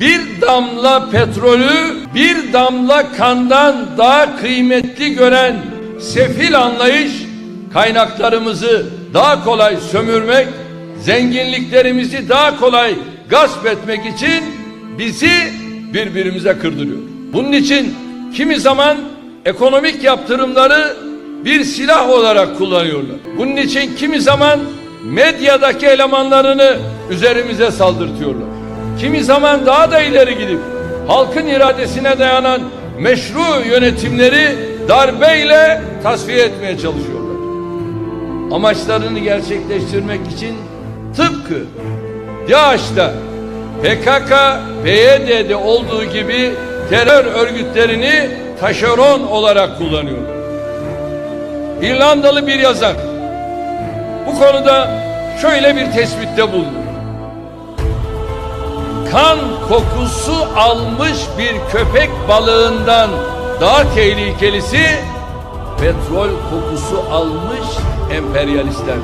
bir damla petrolü bir damla kandan daha kıymetli gören sefil anlayış kaynaklarımızı daha kolay sömürmek, zenginliklerimizi daha kolay gasp etmek için bizi birbirimize kırdırıyor. Bunun için kimi zaman ekonomik yaptırımları bir silah olarak kullanıyorlar. Bunun için kimi zaman medyadaki elemanlarını üzerimize saldırtıyorlar. Kimi zaman daha da ileri gidip halkın iradesine dayanan meşru yönetimleri darbeyle tasfiye etmeye çalışıyorlar. Amaçlarını gerçekleştirmek için tıpkı DAEŞ'ta PKK, PYD'de olduğu gibi terör örgütlerini taşeron olarak kullanıyorlar. İrlandalı bir yazar bu konuda şöyle bir tespitte bulundu. Kan kokusu almış bir köpek balığından daha tehlikelisi petrol kokusu almış emperyalistler.